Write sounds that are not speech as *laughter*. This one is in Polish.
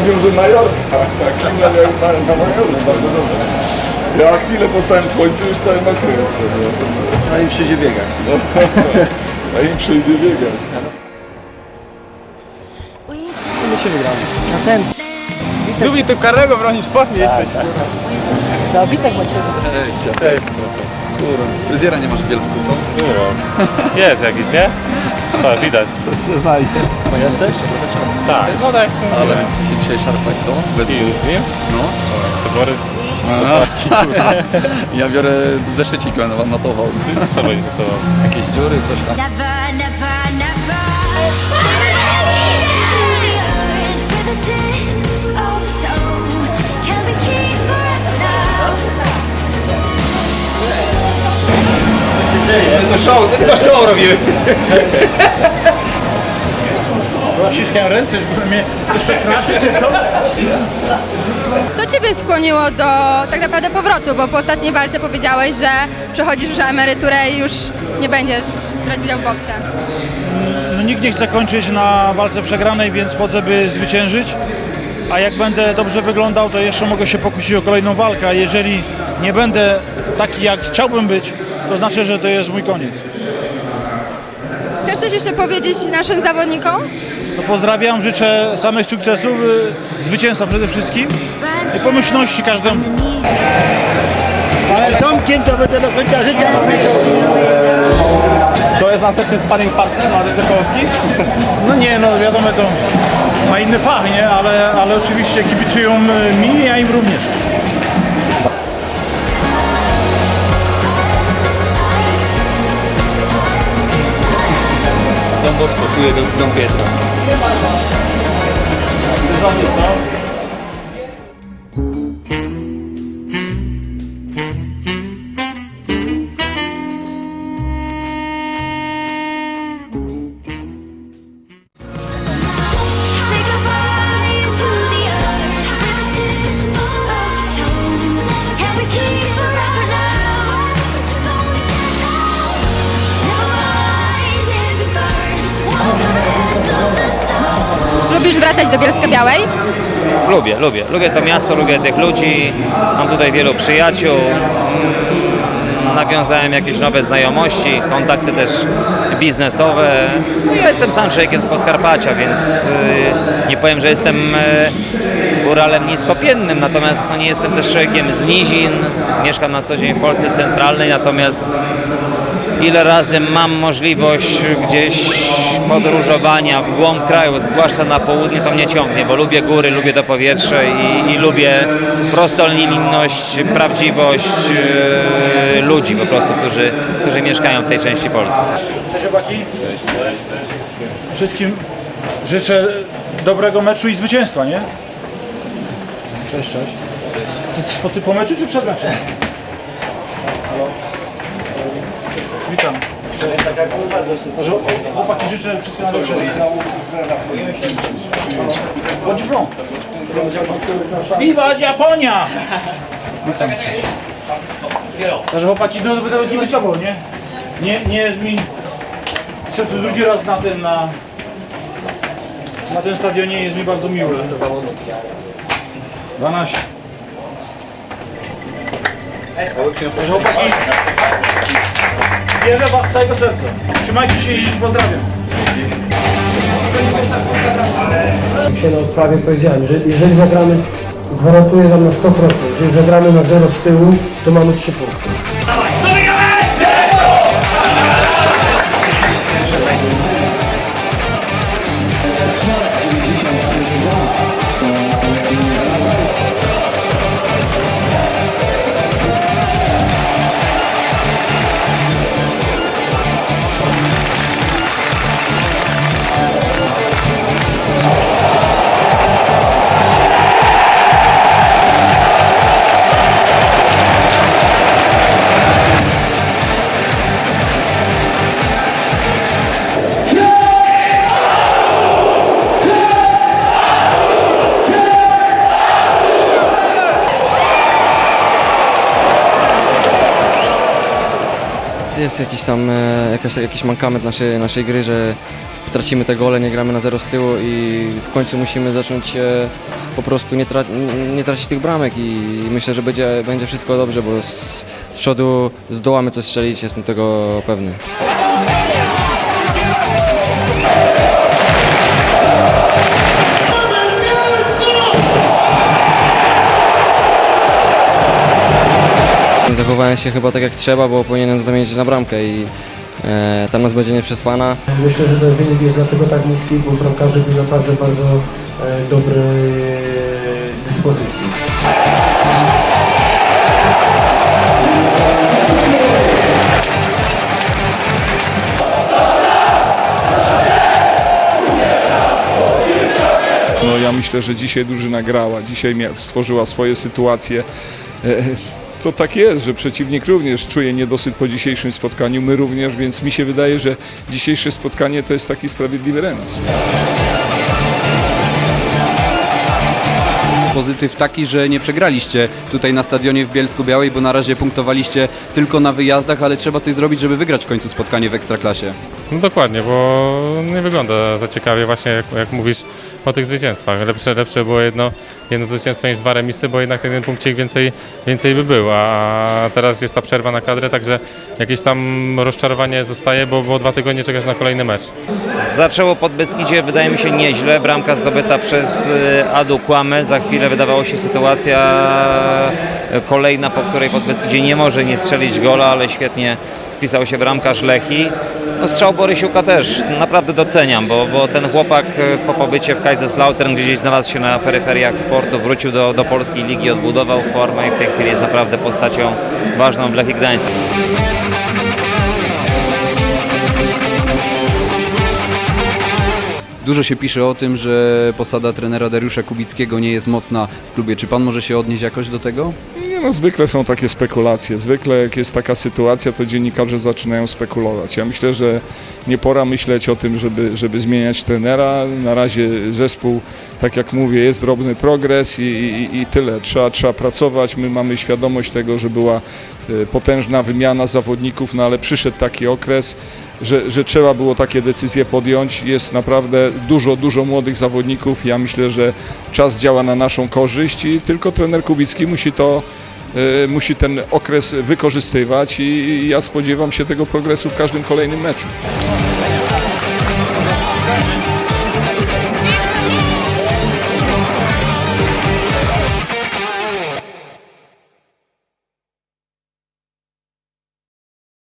mówią, że Majorka. Tak, klimat jak na, na Majorce, bardzo dobrze. Ja chwilę postałem w słońcu, już cały mokry jestem. A im przyjdzie biegać. No. *laughs* A im przyjdzie biegać. My się wygramy. Na ten. Zubi tu karnego bronisz sport nie jesteś. Za Witek ma ciebie. Cześć. Kurwa, fryzjera nie masz w Bielsku, co? *laughs* Jest jakiś, nie? Tak, widać. Coś się znajdzie. No jesteś? Trochę czasu. Tak, no tak. Ale ci się dzisiaj szarpać, co? Według... I z nim? No. Wybory *laughs* ja biorę zeszycik, będę wam notował. z. Jakieś dziury, coś tam. Never, we? To show, tylko show robimy. *laughs* Ściskałem ręce, żeby mnie coś przestraszyć. Co Ciebie skłoniło do tak naprawdę powrotu? Bo po ostatniej walce powiedziałeś, że przechodzisz już na emeryturę i już nie będziesz brać udziału w boksie. No, nikt nie chce kończyć na walce przegranej, więc chodzę, by zwyciężyć. A jak będę dobrze wyglądał, to jeszcze mogę się pokusić o kolejną walkę. A jeżeli nie będę taki, jak chciałbym być, to znaczy, że to jest mój koniec. Chcesz coś jeszcze powiedzieć naszym zawodnikom? To pozdrawiam, życzę samych sukcesów, y, zwycięstwa przede wszystkim i pomyślności każdemu. Ale Tomkiem to będę do końca życia. To jest następny sparring partner na Polski? *laughs* No nie, no wiadomo, to ma inny fach, nie? Ale, ale oczywiście kibicują y, mi, ja im również. Don Bosco, czuje do Don Pietro. 아, 감사합니다. Wracać do Bielska Białej? Lubię, lubię. Lubię to miasto, lubię tych ludzi. Mam tutaj wielu przyjaciół. Mm, Nawiązałem jakieś nowe znajomości, kontakty też biznesowe. No ja jestem sam człowiekiem z Podkarpacia, więc y, nie powiem, że jestem y, góralem niskopiennym, natomiast no, nie jestem też człowiekiem z nizin. Mieszkam na co dzień w Polsce Centralnej, natomiast ile razy mam możliwość gdzieś podróżowania w głąb kraju, zwłaszcza na południe, to mnie ciągnie, bo lubię góry, lubię to powietrze i, i lubię prostolinijność, prawdziwość e, ludzi po prostu, którzy, którzy mieszkają w tej części Polski. Cześć chłopaki. Wszystkim życzę dobrego meczu i zwycięstwa, nie? Cześć, cześć. Jesteś po, po meczu czy przed meczem? Halo? *laughs* Witam. Może chłopaki życzę wszystkiego najlepszego. Chodź from. Viva Japonia! Witam, cześć. Także chłopaki, no będę kibicował, nie? Nie, nie jest mi... Jestem tu drugi raz na tym, na... Na tym stadionie jest mi bardzo miło, że 12. Także chłopaki, wierzę w was z całego serca. Trzymajcie się i pozdrawiam. Dzisiaj na odprawie powiedziałem, że jeżeli zagramy, gwarantuję Wam na 100%, jeżeli zagramy na 0 z tyłu, to mamy 3 punkty. Jest jakiś tam e, jakaś, jakiś mankament naszej, naszej gry, że tracimy te gole, nie gramy na zero z tyłu i w końcu musimy zacząć po prostu nie, tra nie tracić tych bramek i myślę, że będzie, będzie wszystko dobrze, bo z, z przodu zdołamy coś strzelić, jestem tego pewny. Zachowałem się chyba tak jak trzeba, bo powinienem zamienić na bramkę i e, tam nas będzie nieprzespana. Myślę, że ten wynik jest dlatego tak niski, bo bramkarze byli naprawdę bardzo e, dobrej dyspozycji. No ja myślę, że dzisiaj drużyna grała, dzisiaj stworzyła swoje sytuacje. To tak jest, że przeciwnik również czuje niedosyt po dzisiejszym spotkaniu, my również, więc mi się wydaje, że dzisiejsze spotkanie to jest taki sprawiedliwy remis. Pozytyw taki, że nie przegraliście tutaj na stadionie w Bielsku Białej, bo na razie punktowaliście tylko na wyjazdach, ale trzeba coś zrobić, żeby wygrać w końcu spotkanie w Ekstraklasie. No dokładnie, bo nie wygląda za ciekawie właśnie jak, jak mówisz o tych zwycięstwach. Lepsze, lepsze było jedno, jedno zwycięstwo niż dwa remisy, bo jednak ten jeden punkcik więcej, więcej by był, a teraz jest ta przerwa na kadrę, także jakieś tam rozczarowanie zostaje, bo, bo dwa tygodnie czekasz na kolejny mecz. Zaczęło pod Beskidzie, wydaje mi się nieźle. Bramka zdobyta przez y, Adu Kłamę. Za chwilę wydawało się sytuacja kolejna, po której pod Beskidzie nie może nie strzelić gola, ale świetnie spisał się bramkarz Lechi. No, strzał Borysiuka też naprawdę doceniam, bo, bo ten chłopak y, po pobycie w Kaiserslautern gdzieś znalazł się na peryferiach sportu, wrócił do, do polskiej ligi, odbudował formę i w tej chwili jest naprawdę postacią ważną w Lechii Gdańsk. Dużo się pisze o tym, że posada trenera Dariusza Kubickiego nie jest mocna w klubie. Czy pan może się odnieść jakoś do tego? No, zwykle są takie spekulacje. Zwykle jak jest taka sytuacja, to dziennikarze zaczynają spekulować. Ja myślę, że nie pora myśleć o tym, żeby, żeby zmieniać trenera. Na razie zespół, tak jak mówię, jest drobny progres i, i, i tyle. Trzeba, trzeba pracować. My mamy świadomość tego, że była e, potężna wymiana zawodników, no ale przyszedł taki okres, że, że trzeba było takie decyzje podjąć. Jest naprawdę dużo, dużo młodych zawodników. Ja myślę, że czas działa na naszą korzyść i tylko trener Kubicki musi to musi ten okres wykorzystywać i ja spodziewam się tego progresu w każdym kolejnym meczu.